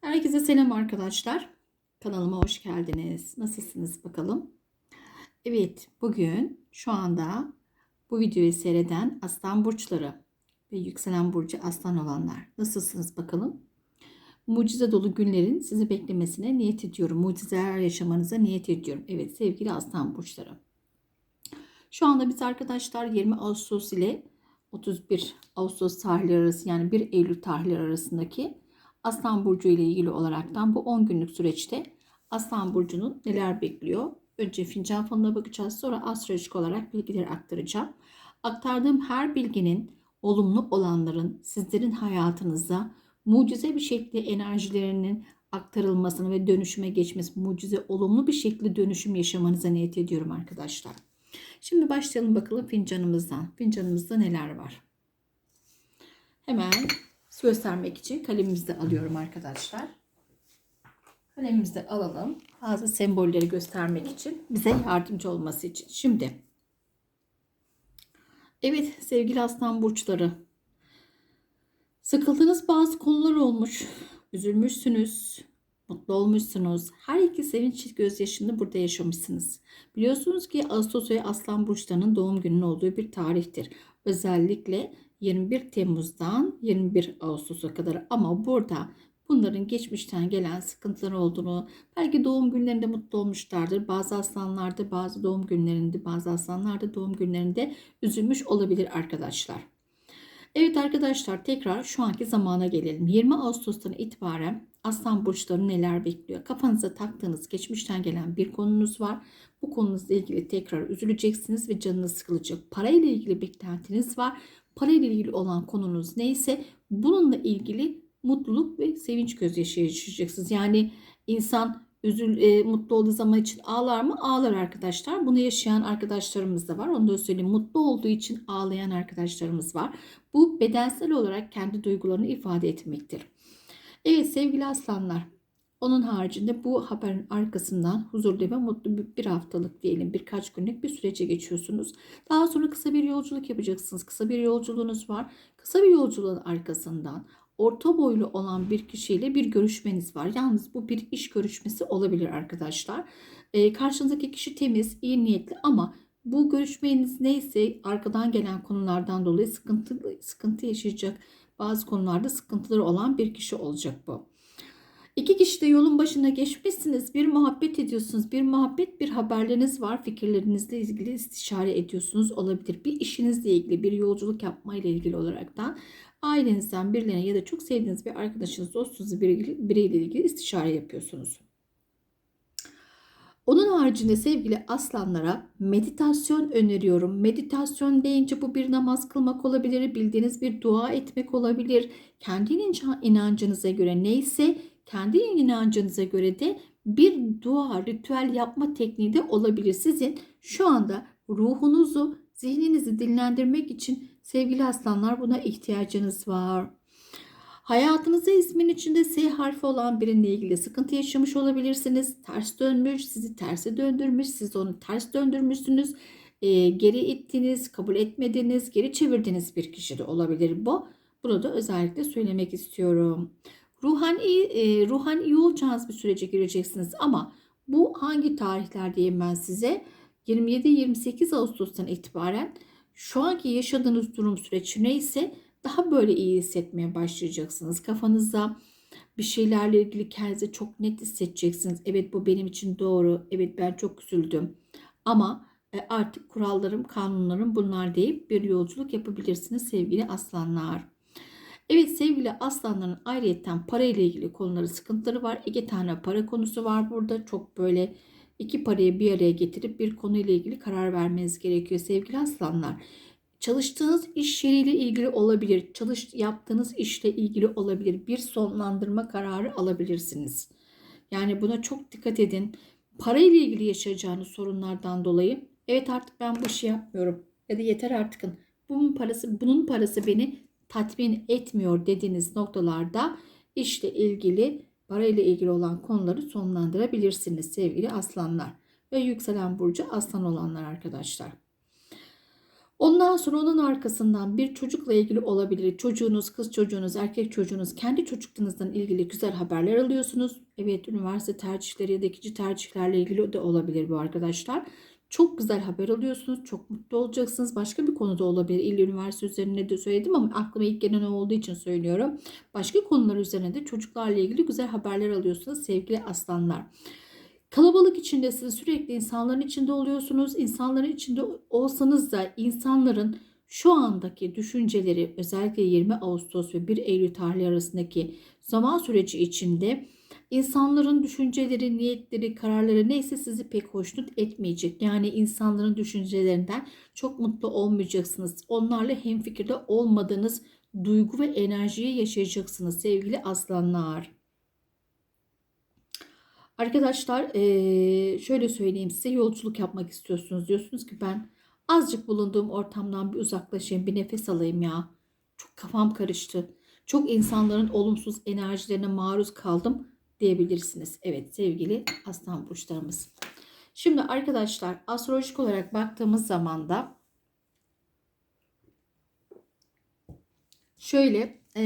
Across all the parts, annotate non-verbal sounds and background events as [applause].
Herkese selam arkadaşlar. Kanalıma hoş geldiniz. Nasılsınız bakalım? Evet, bugün şu anda bu videoyu seyreden aslan burçları ve yükselen burcu aslan olanlar nasılsınız bakalım? Mucize dolu günlerin sizi beklemesine niyet ediyorum. Mucizeler yaşamanıza niyet ediyorum. Evet sevgili aslan burçları. Şu anda biz arkadaşlar 20 Ağustos ile 31 Ağustos tarihleri arası yani 1 Eylül tarihleri arasındaki Aslan Burcu ile ilgili olaraktan bu 10 günlük süreçte Aslan Burcu'nun neler bekliyor? Önce fincan fonuna bakacağız sonra astrolojik olarak bilgileri aktaracağım. Aktardığım her bilginin olumlu olanların sizlerin hayatınıza mucize bir şekilde enerjilerinin aktarılmasını ve dönüşüme geçmesi, mucize olumlu bir şekilde dönüşüm yaşamanıza niyet ediyorum arkadaşlar. Şimdi başlayalım bakalım fincanımızdan. Fincanımızda neler var? Hemen göstermek için kalemimizi de alıyorum arkadaşlar. Kalemimizi de alalım. Bazı sembolleri göstermek için bize yardımcı olması için. Şimdi evet sevgili aslan burçları sıkıldığınız bazı konular olmuş. Üzülmüşsünüz. Mutlu olmuşsunuz. Her iki sevinç gözyaşını burada yaşamışsınız. Biliyorsunuz ki Ağustos ayı Aslan Burçlarının doğum gününün olduğu bir tarihtir. Özellikle 21 Temmuz'dan 21 Ağustos'a kadar ama burada bunların geçmişten gelen sıkıntılar olduğunu, belki doğum günlerinde mutlu olmuşlardır. Bazı aslanlarda bazı doğum günlerinde, bazı aslanlarda doğum günlerinde üzülmüş olabilir arkadaşlar. Evet arkadaşlar tekrar şu anki zamana gelelim. 20 Ağustos'tan itibaren Aslan burçları neler bekliyor? Kafanıza taktığınız geçmişten gelen bir konunuz var. Bu konunuzla ilgili tekrar üzüleceksiniz ve canınız sıkılacak. Parayla ilgili beklentiniz var. Parayla ilgili olan konunuz neyse bununla ilgili mutluluk ve sevinç gözyaşı yaşayacaksınız. Yani insan üzül, e, mutlu olduğu zaman için ağlar mı? Ağlar arkadaşlar. Bunu yaşayan arkadaşlarımız da var. Onu da söyleyeyim. Mutlu olduğu için ağlayan arkadaşlarımız var. Bu bedensel olarak kendi duygularını ifade etmektir. Evet sevgili aslanlar. Onun haricinde bu haberin arkasından huzurlu ve mutlu bir haftalık diyelim birkaç günlük bir sürece geçiyorsunuz. Daha sonra kısa bir yolculuk yapacaksınız. Kısa bir yolculuğunuz var. Kısa bir yolculuğun arkasından orta boylu olan bir kişiyle bir görüşmeniz var. Yalnız bu bir iş görüşmesi olabilir arkadaşlar. Ee, karşınızdaki kişi temiz, iyi niyetli ama bu görüşmeniz neyse arkadan gelen konulardan dolayı sıkıntı sıkıntı yaşayacak bazı konularda sıkıntıları olan bir kişi olacak bu. İki kişi de yolun başına geçmişsiniz. Bir muhabbet ediyorsunuz. Bir muhabbet bir haberleriniz var. Fikirlerinizle ilgili istişare ediyorsunuz. Olabilir. Bir işinizle ilgili bir yolculuk yapma ile ilgili olaraktan ailenizden birilerine ya da çok sevdiğiniz bir arkadaşınız, dostunuz biriyle ilgili istişare yapıyorsunuz. Onun haricinde sevgili aslanlara meditasyon öneriyorum. Meditasyon deyince bu bir namaz kılmak olabilir, bildiğiniz bir dua etmek olabilir. Kendi inancınıza göre neyse kendi inancınıza göre de bir dua, ritüel yapma tekniği de olabilir. Sizin şu anda ruhunuzu, zihninizi dinlendirmek için sevgili aslanlar buna ihtiyacınız var. Hayatınızda ismin içinde S harfi olan biriyle ilgili sıkıntı yaşamış olabilirsiniz. Ters dönmüş, sizi terse döndürmüş, siz onu ters döndürmüşsünüz. E, geri ittiniz, kabul etmediniz, geri çevirdiğiniz bir kişi de olabilir bu. Bunu da özellikle söylemek istiyorum. Ruhan iyi, e, ruhan iyi olacağınız bir sürece gireceksiniz ama bu hangi tarihler diyeyim ben size? 27-28 Ağustos'tan itibaren şu anki yaşadığınız durum süreç neyse daha böyle iyi hissetmeye başlayacaksınız. Kafanızda bir şeylerle ilgili kendinizi çok net hissedeceksiniz. Evet bu benim için doğru. Evet ben çok üzüldüm. Ama e, artık kurallarım, kanunlarım bunlar deyip bir yolculuk yapabilirsiniz sevgili aslanlar. Evet sevgili aslanların ayrıyetten para ile ilgili konuları sıkıntıları var. İki tane para konusu var burada. Çok böyle iki parayı bir araya getirip bir konuyla ilgili karar vermeniz gerekiyor sevgili aslanlar çalıştığınız iş yeriyle ilgili olabilir. Çalış yaptığınız işle ilgili olabilir. Bir sonlandırma kararı alabilirsiniz. Yani buna çok dikkat edin. Para ile ilgili yaşayacağınız sorunlardan dolayı evet artık ben bu işi yapmıyorum ya da yeter artık bunun parası bunun parası beni tatmin etmiyor dediğiniz noktalarda işle ilgili para ile ilgili olan konuları sonlandırabilirsiniz sevgili aslanlar ve yükselen burcu aslan olanlar arkadaşlar. Ondan sonra onun arkasından bir çocukla ilgili olabilir. Çocuğunuz, kız çocuğunuz, erkek çocuğunuz, kendi çocuklarınızdan ilgili güzel haberler alıyorsunuz. Evet, üniversite tercihleri ya da ikinci tercihlerle ilgili de olabilir bu arkadaşlar. Çok güzel haber alıyorsunuz. Çok mutlu olacaksınız. Başka bir konuda olabilir. İl üniversite üzerine de söyledim ama aklıma ilk gelen olduğu için söylüyorum. Başka konular üzerine de çocuklarla ilgili güzel haberler alıyorsunuz sevgili aslanlar. Kalabalık içindesiniz. Sürekli insanların içinde oluyorsunuz. İnsanların içinde olsanız da insanların şu andaki düşünceleri özellikle 20 Ağustos ve 1 Eylül tarihi arasındaki zaman süreci içinde insanların düşünceleri, niyetleri, kararları neyse sizi pek hoşnut etmeyecek. Yani insanların düşüncelerinden çok mutlu olmayacaksınız. Onlarla hemfikirde olmadığınız duygu ve enerjiyi yaşayacaksınız sevgili aslanlar. Arkadaşlar şöyle söyleyeyim size yolculuk yapmak istiyorsunuz. Diyorsunuz ki ben azıcık bulunduğum ortamdan bir uzaklaşayım bir nefes alayım ya. Çok kafam karıştı. Çok insanların olumsuz enerjilerine maruz kaldım diyebilirsiniz. Evet sevgili aslan burçlarımız. Şimdi arkadaşlar astrolojik olarak baktığımız zaman da şöyle e,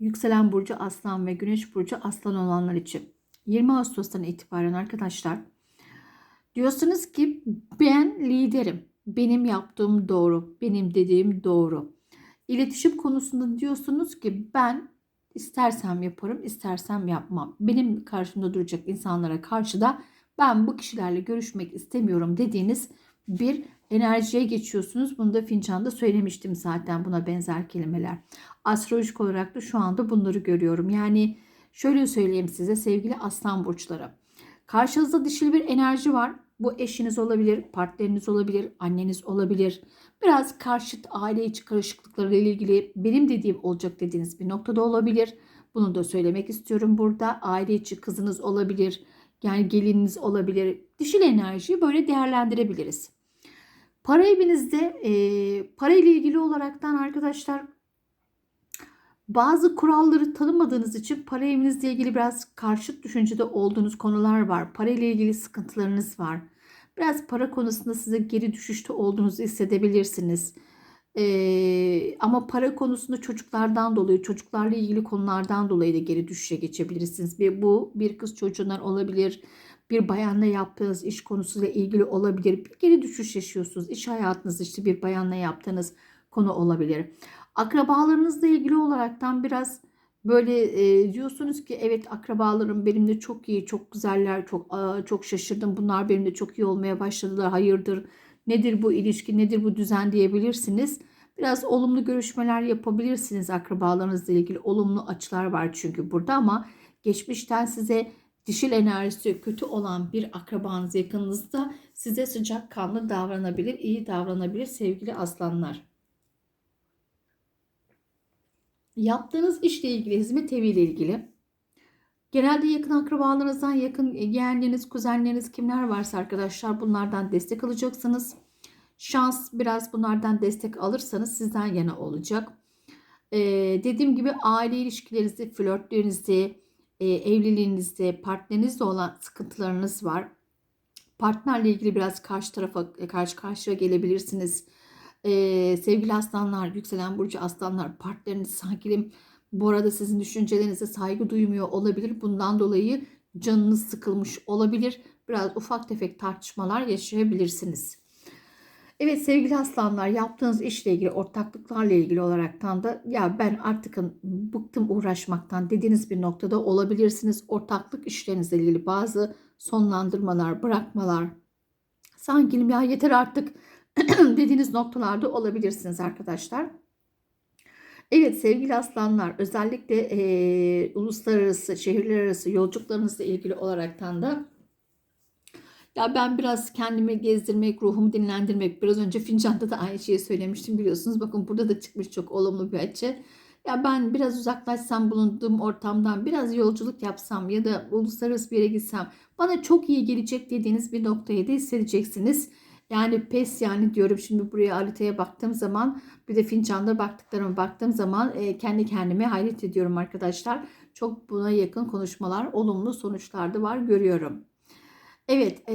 yükselen burcu aslan ve güneş burcu aslan olanlar için 20 Ağustos'tan itibaren arkadaşlar diyorsunuz ki ben liderim. Benim yaptığım doğru. Benim dediğim doğru. İletişim konusunda diyorsunuz ki ben istersem yaparım, istersem yapmam. Benim karşımda duracak insanlara karşı da ben bu kişilerle görüşmek istemiyorum dediğiniz bir enerjiye geçiyorsunuz. Bunu da fincanda söylemiştim zaten buna benzer kelimeler. Astrolojik olarak da şu anda bunları görüyorum. Yani Şöyle söyleyeyim size sevgili aslan burçları. Karşınızda dişil bir enerji var. Bu eşiniz olabilir, partneriniz olabilir, anneniz olabilir. Biraz karşıt aile içi karışıklıkları ile ilgili benim dediğim olacak dediğiniz bir noktada olabilir. Bunu da söylemek istiyorum burada. Aile içi kızınız olabilir. Yani gelininiz olabilir. Dişil enerjiyi böyle değerlendirebiliriz. Para evinizde e, para ile ilgili olaraktan arkadaşlar bazı kuralları tanımadığınız için para evinizle ilgili biraz karşıt düşüncede olduğunuz konular var. Para ile ilgili sıkıntılarınız var. Biraz para konusunda size geri düşüşte olduğunuzu hissedebilirsiniz. Ee, ama para konusunda çocuklardan dolayı, çocuklarla ilgili konulardan dolayı da geri düşüşe geçebilirsiniz. Bir, bu bir kız çocuğundan olabilir, bir bayanla yaptığınız iş konusuyla ilgili olabilir. Bir geri düşüş yaşıyorsunuz. İş hayatınız işte bir bayanla yaptığınız konu olabilir. Akrabalarınızla ilgili olaraktan biraz böyle e, diyorsunuz ki evet akrabalarım benimle çok iyi, çok güzeller, çok çok şaşırdım. Bunlar benimle çok iyi olmaya başladılar. Hayırdır? Nedir bu ilişki? Nedir bu düzen diyebilirsiniz. Biraz olumlu görüşmeler yapabilirsiniz akrabalarınızla ilgili. Olumlu açılar var çünkü burada ama geçmişten size dişil enerjisi kötü olan bir akrabanız yakınınızda size sıcak kanlı davranabilir, iyi davranabilir sevgili aslanlar. Yaptığınız işle ilgili, hizmet eviyle ilgili genelde yakın akrabalarınızdan, yakın yeğenleriniz, kuzenleriniz kimler varsa arkadaşlar bunlardan destek alacaksınız. Şans biraz bunlardan destek alırsanız sizden yana olacak. Ee, dediğim gibi aile ilişkilerinizde, flörtlerinizde, e, evliliğinizde, partnerinizle olan sıkıntılarınız var. Partnerle ilgili biraz karşı tarafa karşı karşıya gelebilirsiniz ee, sevgili aslanlar, yükselen burcu aslanlar, partneriniz sanki bu arada sizin düşüncelerinize saygı duymuyor olabilir. Bundan dolayı canınız sıkılmış olabilir. Biraz ufak tefek tartışmalar yaşayabilirsiniz. Evet sevgili aslanlar yaptığınız işle ilgili ortaklıklarla ilgili olaraktan da ya ben artık bıktım uğraşmaktan dediğiniz bir noktada olabilirsiniz. Ortaklık işlerinizle ilgili bazı sonlandırmalar, bırakmalar. Sanki ya yeter artık [clears throat] dediğiniz noktalarda olabilirsiniz arkadaşlar. Evet sevgili aslanlar özellikle e, uluslararası şehirler arası yolculuklarınızla ilgili olaraktan da ya ben biraz kendimi gezdirmek, ruhumu dinlendirmek biraz önce fincanda da aynı şeyi söylemiştim biliyorsunuz. Bakın burada da çıkmış çok olumlu bir açı. Ya ben biraz uzaklaşsam bulunduğum ortamdan biraz yolculuk yapsam ya da uluslararası bir yere gitsem bana çok iyi gelecek dediğiniz bir noktayı da hissedeceksiniz. Yani pes yani diyorum şimdi buraya haritaya baktığım zaman bir de fincanda baktıklarıma baktığım zaman e, kendi kendime hayret ediyorum arkadaşlar. Çok buna yakın konuşmalar, olumlu sonuçlar da var görüyorum. Evet e,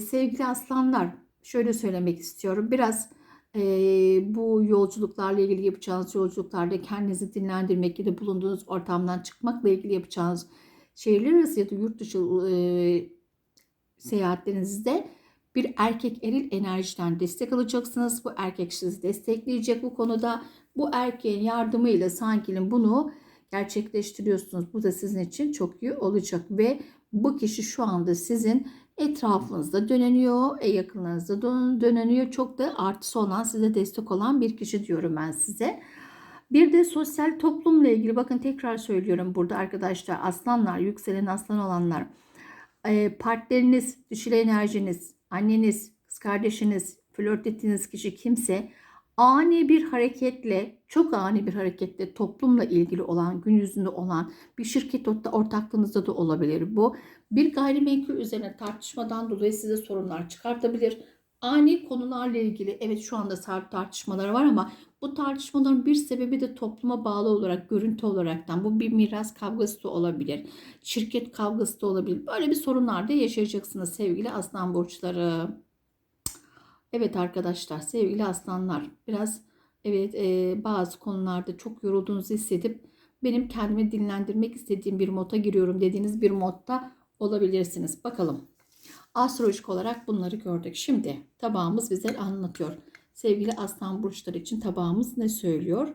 sevgili aslanlar şöyle söylemek istiyorum. Biraz Ee, bu yolculuklarla ilgili yapacağınız yolculuklarda kendinizi dinlendirmek ya da bulunduğunuz ortamdan çıkmakla ilgili yapacağınız şehirler arası ya da yurt dışı e, seyahatlerinizde bir erkek eril enerjiden destek alacaksınız. Bu erkek sizi destekleyecek bu konuda. Bu erkeğin yardımıyla sanki bunu gerçekleştiriyorsunuz. Bu da sizin için çok iyi olacak ve bu kişi şu anda sizin etrafınızda döneniyor, e yakınlarınızda dön- döneniyor. Çok da artısı olan, size destek olan bir kişi diyorum ben size. Bir de sosyal toplumla ilgili bakın tekrar söylüyorum burada arkadaşlar aslanlar, yükselen aslan olanlar, e, partneriniz, dişil enerjiniz, anneniz, kız kardeşiniz, flört ettiğiniz kişi kimse ani bir hareketle, çok ani bir hareketle toplumla ilgili olan, gün yüzünde olan bir şirket orta- ortaklığınızda da olabilir bu. Bir gayrimenkul üzerine tartışmadan dolayı size sorunlar çıkartabilir. Ani konularla ilgili evet şu anda sert tartışmalar var ama bu tartışmaların bir sebebi de topluma bağlı olarak, görüntü olaraktan bu bir miras kavgası da olabilir. Şirket kavgası da olabilir. Böyle bir sorunlar da yaşayacaksınız sevgili aslan burçları. Evet arkadaşlar sevgili aslanlar biraz evet e, bazı konularda çok yorulduğunuzu hissedip benim kendimi dinlendirmek istediğim bir moda giriyorum dediğiniz bir modda olabilirsiniz. Bakalım. Astrolojik olarak bunları gördük. Şimdi tabağımız bize anlatıyor. Sevgili aslan burçları için tabağımız ne söylüyor?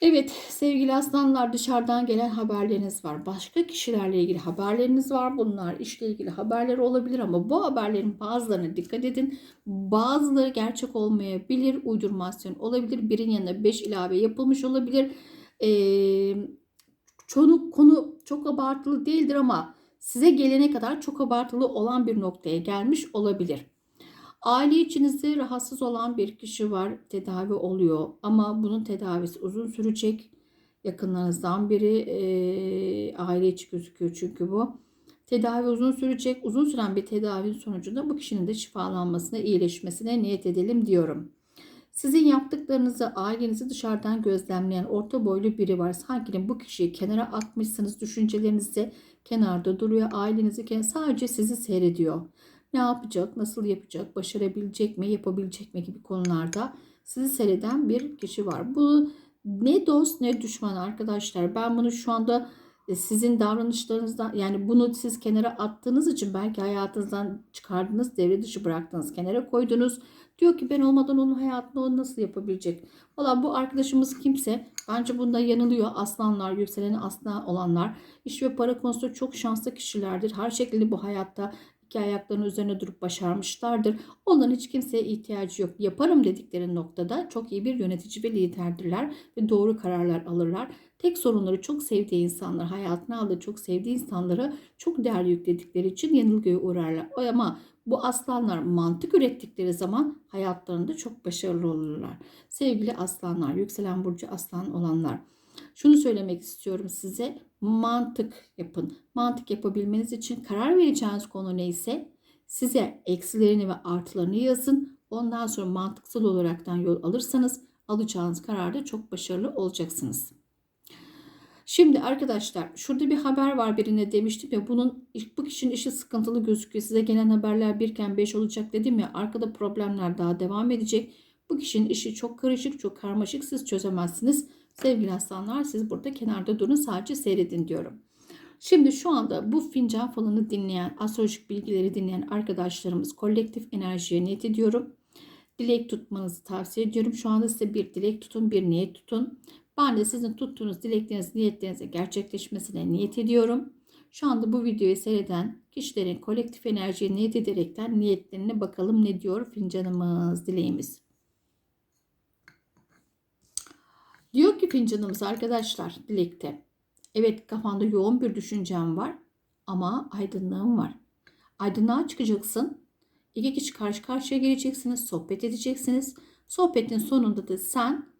Evet sevgili aslanlar dışarıdan gelen haberleriniz var. Başka kişilerle ilgili haberleriniz var. Bunlar işle ilgili haberler olabilir ama bu haberlerin bazılarına dikkat edin. Bazıları gerçek olmayabilir. Uydurmasyon olabilir. Birin yanına 5 ilave yapılmış olabilir. Ee, çoğu konu çok abartılı değildir ama size gelene kadar çok abartılı olan bir noktaya gelmiş olabilir. Aile içinizde rahatsız olan bir kişi var, tedavi oluyor ama bunun tedavisi uzun sürecek. Yakınlarınızdan biri e, aile içi gözüküyor çünkü bu. Tedavi uzun sürecek. Uzun süren bir tedavinin sonucunda bu kişinin de şifalanmasına, iyileşmesine niyet edelim diyorum. Sizin yaptıklarınızı, ailenizi dışarıdan gözlemleyen orta boylu biri var. Sanki bu kişiyi kenara atmışsınız. Düşünceleriniz de kenarda duruyor. Ailenizi sadece sizi seyrediyor ne yapacak, nasıl yapacak, başarabilecek mi, yapabilecek mi gibi konularda sizi seyreden bir kişi var. Bu ne dost ne düşman arkadaşlar. Ben bunu şu anda e, sizin davranışlarınızdan yani bunu siz kenara attığınız için belki hayatınızdan çıkardınız, devre dışı bıraktınız, kenara koydunuz. Diyor ki ben olmadan onun hayatını o nasıl yapabilecek? Valla bu arkadaşımız kimse bence bunda yanılıyor. Aslanlar, yükselen aslan olanlar iş ve para konusunda çok şanslı kişilerdir. Her şekilde bu hayatta iki ayaklarının üzerine durup başarmışlardır. Onların hiç kimseye ihtiyacı yok. Yaparım dedikleri noktada çok iyi bir yönetici ve liderdirler ve doğru kararlar alırlar. Tek sorunları çok sevdiği insanlar, hayatına aldığı çok sevdiği insanlara çok değer yükledikleri için yanılgıya uğrarlar. Ama bu aslanlar mantık ürettikleri zaman hayatlarında çok başarılı olurlar. Sevgili aslanlar, yükselen burcu aslan olanlar. Şunu söylemek istiyorum size. Mantık yapın. Mantık yapabilmeniz için karar vereceğiniz konu neyse size eksilerini ve artılarını yazın. Ondan sonra mantıksal olaraktan yol alırsanız alacağınız kararda çok başarılı olacaksınız. Şimdi arkadaşlar şurada bir haber var birine demiştim ya bunun bu kişinin işi sıkıntılı gözüküyor. Size gelen haberler birken 5 olacak dedim ya arkada problemler daha devam edecek. Bu kişinin işi çok karışık çok karmaşık siz çözemezsiniz. Sevgili aslanlar siz burada kenarda durun sadece seyredin diyorum. Şimdi şu anda bu fincan falını dinleyen, astrolojik bilgileri dinleyen arkadaşlarımız kolektif enerjiye niyet ediyorum. Dilek tutmanızı tavsiye ediyorum. Şu anda size bir dilek tutun, bir niyet tutun. Ben de sizin tuttuğunuz dilekleriniz, niyetlerinizin gerçekleşmesine niyet ediyorum. Şu anda bu videoyu seyreden kişilerin kolektif enerjiye niyet ederekten niyetlerine bakalım ne diyor fincanımız, dileğimiz. Diyor ki fincanımız arkadaşlar dilekte. Evet kafanda yoğun bir düşüncem var ama aydınlığım var. Aydınlığa çıkacaksın. İki kişi karşı karşıya geleceksiniz. Sohbet edeceksiniz. Sohbetin sonunda da sen